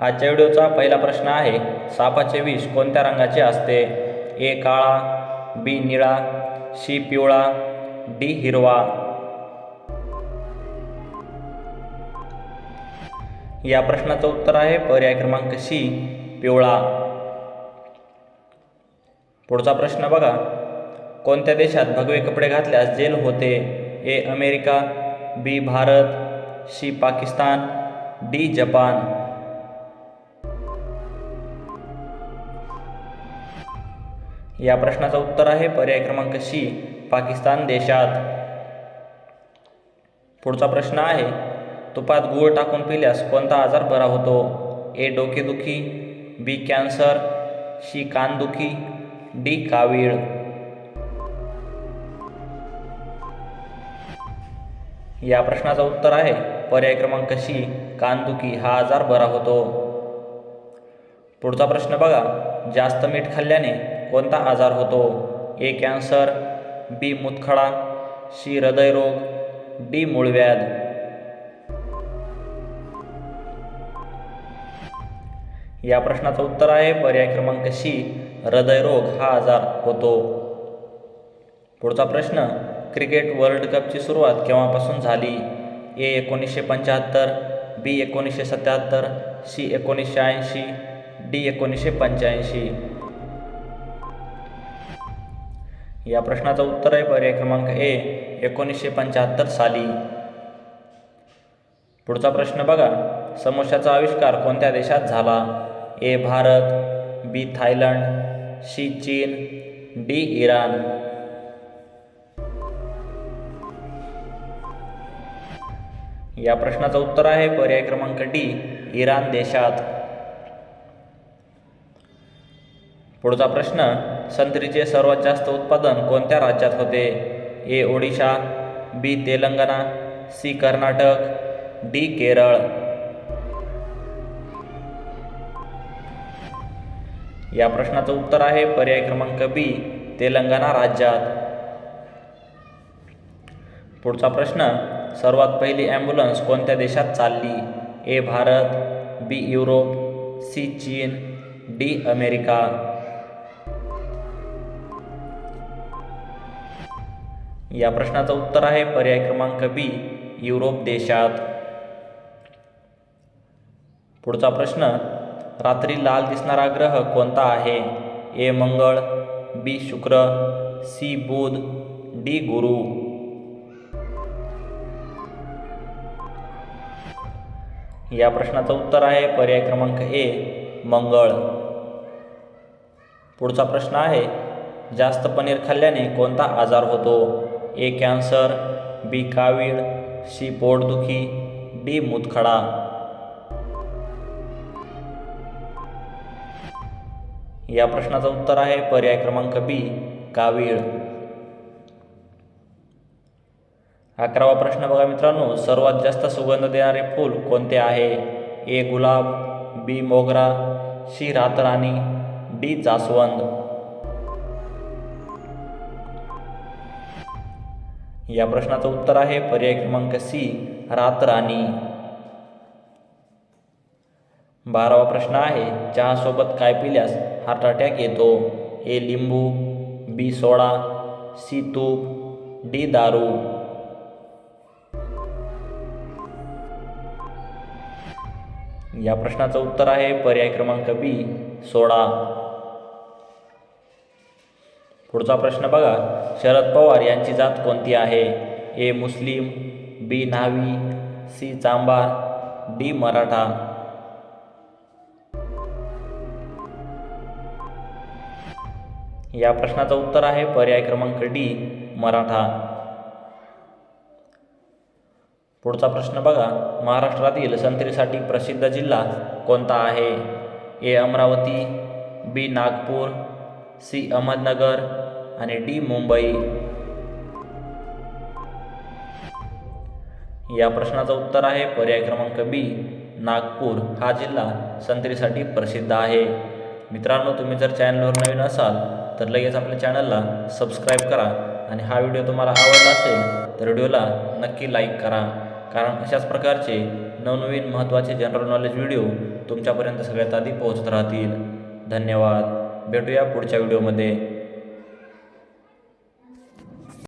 आजच्या व्हिडिओचा पहिला प्रश्न आहे सापाचे विष कोणत्या रंगाचे असते? ए काळा बी निळा सी पिवळा डी हिरवा. या प्रश्नाचं उत्तर आहे पर्याय क्रमांक सी पिवळा. पुढचा प्रश्न बघा. कोणत्या देशात भगवे कपडे घातल्यास जेल होते? A America B Bharat C Pakistan D Japan. या प्रश्नाचं उत्तर आहे पर्याय क्रमांक सी पाकिस्तान देशात. पुढचा प्रश्न आहे तुपात गूळ टाकून पिल्यास कोणता आजार बरा होतो? ए डोकेदुखी बी कॅन्सर सी कानदुखी डी कावीळ. या प्रश्नाचं उत्तर आहे पर्याय क्रमांक सी कानदुखी हा आजार बरा होतो. पुढचा प्रश्न बघा जास्त मीठ खाल्ल्याने कोणता आजार होतो? ए कॅन्सर बी मुतखडा सी हृदयरोग डी मूळव्याध. या प्रश्नाचं उत्तर आहे पर्याय क्रमांक सी हृदयरोग हा आजार होतो. पुढचा प्रश्न क्रिकेट वर्ल्ड कपची सुरुवात केव्हापासून झाली? ए एकोणीसशे पंच्याहत्तर बी एकोणीसशे सत्याहत्तर सी एकोणीसशे ऐंशी डी एकोणीसशे पंच्याऐंशी. या प्रश्नाचं उत्तर आहे पर्याय क्रमांक ए एकोणीसशे पंच्याहत्तर साली. पुढचा प्रश्न बघा. समोशाचा आविष्कार कोणत्या देशात झाला? A Bharat B Thailand C चीन डी इराण. या प्रश्नाचं उत्तर आहे पर्याय क्रमांक डी इराण देशात. पुढचा प्रश्न संत्रीचे सर्वात जास्त उत्पादन कोणत्या राज्यात होते? A Odisha B Telangana C Karnataka D Kerala. या प्रश्नाचं उत्तर आहे पर्याय क्रमांक बी तेलंगणा राज्यात. पुढचा प्रश्न सर्वात पहिली ॲम्ब्युलन्स कोणत्या देशात चालली? A Bharat B Europe C चीन डी अमेरिका. या प्रश्नाचं उत्तर आहे पर्याय क्रमांक बी युरोप देशात. पुढचा प्रश्न रात्री लाल दिसणारा ग्रह कोणता आहे? ए मंगळ बी शुक्र सी बुध डी गुरु. या प्रश्नाचं उत्तर आहे पर्याय क्रमांक ए मंगळ. पुढचा प्रश्न आहे जास्त पनीर खाल्ल्याने कोणता आजार होतो? ए कॅन्सर बी कावीळ सी पोटदुखी डी मुतखडा या प्रश्नाचं उत्तर आहे पर्याय क्रमांक बी कावीळ. अकरावा प्रश्न बघा मित्रांनो सर्वात जास्त सुगंध देणारे फूल कोणते आहे? ए गुलाब बी मोगरा सी रातराणी डी जास्वंद. या प्रश्नाचं उत्तर आहे. पर्याय क्रमांक सी रातराणी. बारावा प्रश्न आहे चहासोबत काय पिल्यास हार्ट अटॅक येतो? ए लिंबू बी सोडा सी तूप डी दारू. या प्रश्नाचं उत्तर आहे पर्याय क्रमांक बी सोडा. पुढचा प्रश्न बघा. शरद पवार यांची जात कोणती आहे? ए. Muslim B. न्हावी सी. चांबार डी. मराठा. या प्रश्नाचं उत्तर आहे पर्याय क्रमांक डी मराठा. पुढचा प्रश्न बघा. महाराष्ट्रातील संत्रीसाठी प्रसिद्ध जिल्हा कोणता आहे? A. Amravati B. Nagpur C. Ahmednagar आणि डी मुंबई. या प्रश्नाचं उत्तर आहे पर्याय क्रमांक बी नागपूर. हा जिल्हा संत्रीसाठी प्रसिद्ध आहे. मित्रांनो तुम्ही जर चॅनलवर नवीन असाल तर लगेच आपल्या चॅनलला सबस्क्राईब करा आणि हा व्हिडिओ तुम्हाला आवडला असेल तर व्हिडिओला नक्की लाईक करा. कारण अशाच प्रकारचे नवनवीन महत्त्वाचे जनरल नॉलेज व्हिडिओ तुमच्यापर्यंत सगळ्यात आधी पोहोचत राहतील. धन्यवाद. भेटूया पुढच्या व्हिडिओमध्ये.